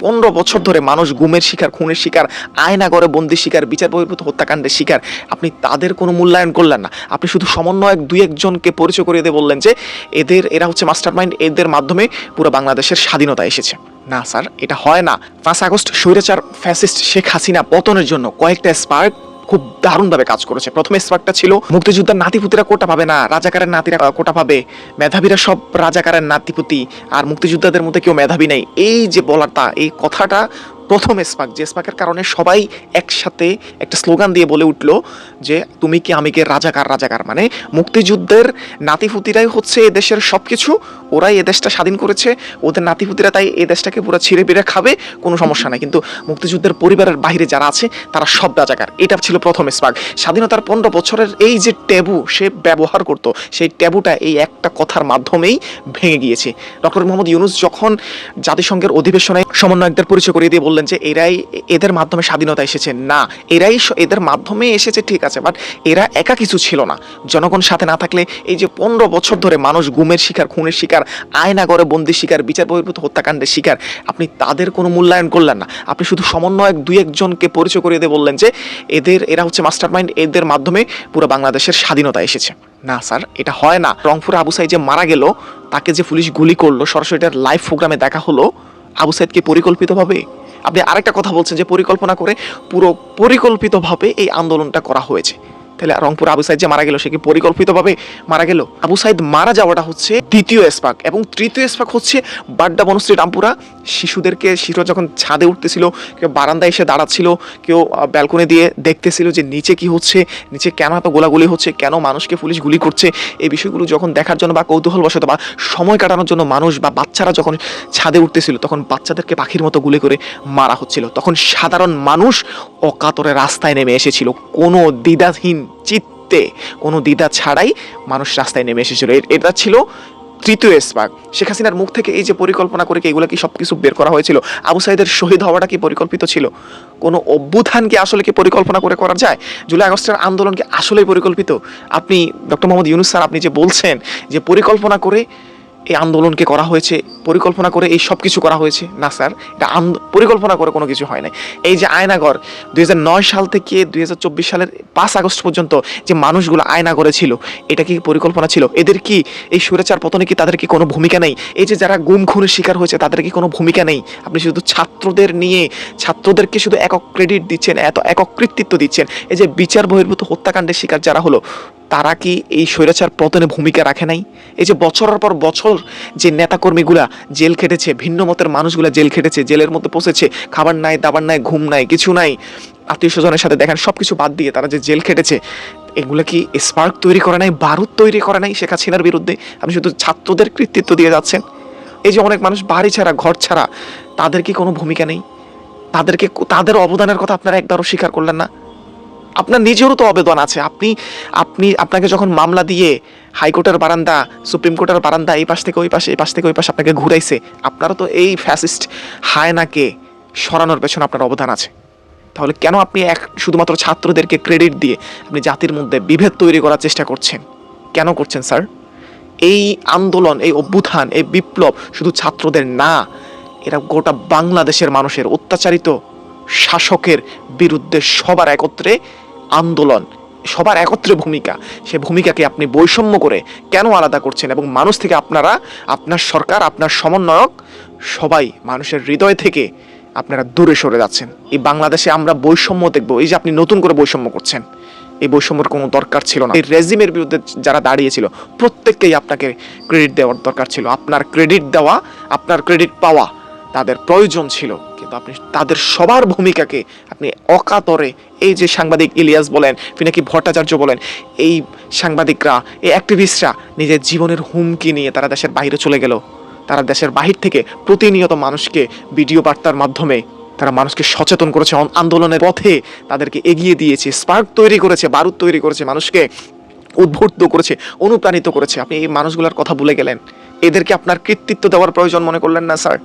পনেরো বছর ধরে মানুষ গুমের শিকার, খুনের শিকার আয়না করে বন্দি শিকার, বিচার বহির্ভূত হত্যাকাণ্ডের শিকার। আপনি তাদের কোনো মূল্যায়ন করলেন না। আপনি শুধু সমন্বয়ক দুই একজনকে পরিচয় করিয়ে দিয়ে বললেন যে, এদের, এরা হচ্ছে মাস্টার মাইন্ড এদের মাধ্যমে পুরো বাংলাদেশের স্বাধীনতা এসেছে। না, স্যার, এটা হয় না। পাঁচ আগস্ট স্বৈরাচার ফ্যাসিস্ট শেখ হাসিনা পতনের জন্য কয়েকটা স্পার্ক খুব দারুণভাবে কাজ করেছে। প্রথমে স্পার্কটা ছিল, মুক্তিযোদ্ধার নাতিপুতিরা কোটা পাবে না, রাজাকারের নাতিরা কোটা পাবে। মেধাবীরা সব রাজাকারের নাতিপুতি, আর মুক্তিযোদ্ধাদের মধ্যে কেউ মেধাবী নেই। এই যে বলাটা এই কথাটা প্রথম স্পাক যে স্পাকের কারণে সবাই একসাথে একটা স্লোগান দিয়ে বলে উঠল যে, তুমি কি আমি কে রাজাকার রাজাকার? মানে মুক্তিযুদ্ধের নাতিপুতিরাই হচ্ছে এ দেশের সব কিছু ওরাই এ দেশটা স্বাধীন করেছে, ওদের নাতিপুতিরা তাই এ দেশটাকে পুরো ছিঁড়ে বিড়ে খাবে, কোনো সমস্যা নাই। কিন্তু মুক্তিযুদ্ধের পরিবারের বাইরে যারা আছে, তারা সব রাজাকার। এটা ছিল প্রথম স্পাক স্বাধীনতার পনেরো বছরের এই যে ট্যাবু সে ব্যবহার করত, সেই ট্যাবুটা এই একটা কথার মাধ্যমেই ভেঙে গিয়েছে। ডক্টর মোহাম্মদ ইউনুস যখন জাতিসংঘের অধিবেশনে সমন্বয়কদের পরিচয় করিয়ে দিয়ে বললেন যে এরাই এদের মাধ্যমে স্বাধীনতা এসেছে। না, এরাই এদের মাধ্যমে এসেছে, ঠিক আছে বাট এরা একা কিছু ছিল না। জনগণ সাথে না থাকলে এই যে পনেরো বছর ধরে মানুষ গুমের শিকার, খুনের শিকার, আয়নাগরে বন্দির শিকার, বিচার বহির্ভূত হত্যাকাণ্ডের শিকার, আপনি তাদের কোনো মূল্যায়ন করলেন না। আপনি শুধু সমন্বয়ক দুই একজনকে পরিচয় করিয়ে দিয়ে বললেন যে এদের, এরা হচ্ছে মাস্টার মাইন্ড এদের মাধ্যমে পুরো বাংলাদেশের স্বাধীনতা এসেছে। না, স্যার, এটা হয় না। রংপুর আবু সাইদ যে মারা গেল, তাকে যে পুলিশ গুলি করল, সরাসরি লাইভ প্রোগ্রামে দেখা হলো, আবু সাইদ কি পরিকল্পিতভাবে আপনি আরেকটা কথা বলছেন যে পরিকল্পনা করে পুরো পরিকল্পিতভাবে এই আন্দোলনটা করা হয়েছে। তাহলে রংপুর আবু সাইদ যে মারা গেল, সে কি পরিকল্পিতভাবে মারা গেল? আবু সাইদ মারা যাওয়াটা হচ্ছে দ্বিতীয় স্পাক এবং তৃতীয় স্পাক হচ্ছে বাড্ডা বনশ্রী রামপুরা। শিশুদেরকে, শিশুরা যখন ছাদে উঠতেছিল, কেউ বারান্দায় এসে দাঁড়াচ্ছিল, কেউ ব্যালকনি দিয়ে দেখতেছিল যে নিচে কি হচ্ছে, নিচে কেন এত গোলাগুলি হচ্ছে, কেন মানুষকে পুলিশ গুলি করছে, এই বিষয়গুলো যখন দেখার জন্য বা কৌতূহল বশত বা সময় কাটানোর জন্য মানুষ বা বাচ্চারা যখন ছাদে উঠতেছিল, তখন বাচ্চাদেরকে পাখির মতো গুলি করে মারা হচ্ছিল। তখন সাধারণ মানুষ অকাতরে রাস্তায় নেমে এসেছিল। কোনো দ্বিধাহীন চিত্তে কোনো দ্বিধা ছাড়াই মানুষ রাস্তায় নেমে এসেছিল। এটা ছিল তৃতীয় স্পাক শেখ হাসিনার মুখ থেকে এই যে পরিকল্পনা করে এগুলো কি সব কিছু বের করা হয়েছিল? আবু সাইদের শহীদ হওয়াটা কি পরিকল্পিত ছিল? কোনো অভ্যুত্থান কি আসলে কি পরিকল্পনা করে করা যায়? জুলাই আগস্টের আন্দোলন কি আসলেই পরিকল্পিত? আপনি ডক্টর মোহাম্মদ ইউনুস স্যার, আপনি যে বলছেন যে পরিকল্পনা করে এই আন্দোলনকে করা হয়েছে, পরিকল্পনা করে এই সব কিছু করা হয়েছে। না, স্যার, এটা পরিকল্পনা করে কোনো কিছু হয় না এই যে আয়নাগর, দুই হাজার নয় সাল থেকে দুই হাজার চব্বিশ সালের পাঁচ আগস্ট পর্যন্ত যে মানুষগুলো আয়নাগরে ছিল এটা কি পরিকল্পনা ছিল? এদের কি এই সুরেচার পতনে কি তাদের কি কোনো ভূমিকা নেই? এই যে যারা গুম খুনের শিকার হয়েছে, তাদের কি কোনো ভূমিকা নেই? আপনি শুধু ছাত্রদের নিয়ে, ছাত্রদেরকে শুধু একক ক্রেডিট দিচ্ছেন, এত একক কৃতিত্ব দিচ্ছেন। এই যে বিচার বহির্ভূত হত্যাকাণ্ডের শিকার যারা হলো, তারা কি এই স্বৈরাচার পতনে ভূমিকা রাখে নাই? এই যে বছরের পর বছর যে নেতাকর্মীগুলা জেল খেটেছে, ভিন্ন মতের মানুষগুলা জেল খেটেছে, জেলের মধ্যে পৌঁছেছে, খাবার নাই, দাবার নাই, ঘুম নাই, কিছু নাই, আত্মীয় স্বজনের সাথে দেখেন সব কিছু বাদ দিয়ে তারা যে জেল খেটেছে, এগুলো কি স্পার্ক তৈরি করে নাই, বারুদ তৈরি করে নাই শেখ হাসিনার বিরুদ্ধে? আপনি শুধু ছাত্রদের কৃতিত্ব দিয়ে যাচ্ছেন? এই যে অনেক মানুষ বাড়ি ছাড়া, ঘর ছাড়া, তাদের কি কোনো ভূমিকা নেই? তাদেরকে তাদের অবদানের কথা আপনারা একবারও স্বীকার করলেন না? আপনার নিজেরও তো আবেদন আছে। আপনি আপনি, আপনাকে যখন মামলা দিয়ে হাইকোর্টের বারান্দা, সুপ্রিম কোর্টের বারান্দা, এই পাশ থেকে ওই পাশে, এই পাশ থেকে ওই পাশে আপনাকে ঘুরাইছে, আপনারও তো এই ফ্যাসিস্ট হায়নাকে সরানোর পেছনে আপনার অবদান আছে। তাহলে কেন আপনি এক, শুধুমাত্র ছাত্রদেরকে ক্রেডিট দিয়ে আপনি জাতির মধ্যে বিভেদ তৈরি করার চেষ্টা করছেন? কেন করছেন স্যার এই আন্দোলন, এই অভ্যুত্থান, এই বিপ্লব শুধু ছাত্রদের না, এরা গোটা বাংলাদেশের মানুষের অত্যাচারিত শাসকের বিরুদ্ধে সবার একত্রে আন্দোলন, সবার একত্রে ভূমিকা। সে ভূমিকাকে আপনি বৈষম্য করে কেন আলাদা করছেন এবং মানুষ থেকে আপনারা, আপনার সরকার, আপনার সমন্বয়ক, সবাই মানুষের হৃদয় থেকে আপনারা দূরে সরে যাচ্ছেন। এই বাংলাদেশে আমরা বৈষম্য দেখব, এই যে আপনি নতুন করে বৈষম্য করছেন, এই বৈষম্যের কোনো দরকার ছিল না। এই রেজিমের বিরুদ্ধে যারা দাঁড়িয়েছিল, প্রত্যেককেই আপনাকে ক্রেডিট দেওয়ার দরকার ছিল। আপনার ক্রেডিট দেওয়া, আপনার ক্রেডিট পাওয়া তাদের প্রয়োজন ছিল। কিন্তু আপনি তাদের সবার ভূমিকাকে আপনি অকাতরে এই যে সাংবাদিক ইলিয়াস বলেন পিনাকি ভট্টাচার্য বলেন, এই সাংবাদিকরা, এই অ্যাক্টিভিস্টরা নিজের জীবনের হুমকি নিয়ে তারা দেশের বাইরে চলে গেল। তারা দেশের বাহির থেকে প্রতিনিয়ত মানুষকে ভিডিও বার্তার মাধ্যমে তারা মানুষকে সচেতন করেছে আন্দোলনের পথে তাদেরকে এগিয়ে দিয়েছে, স্পার্ক তৈরি করেছে, বারুদ তৈরি করেছে, মানুষকে উদ্বুদ্ধ করেছে, অনুপ্রাণিত করেছে। আপনি এই মানুষগুলোর কথা ভুলে গেলেন। এদেরকে আপনার কৃতিত্ব দেওয়ার প্রয়োজন মনে করলেন না, স্যার?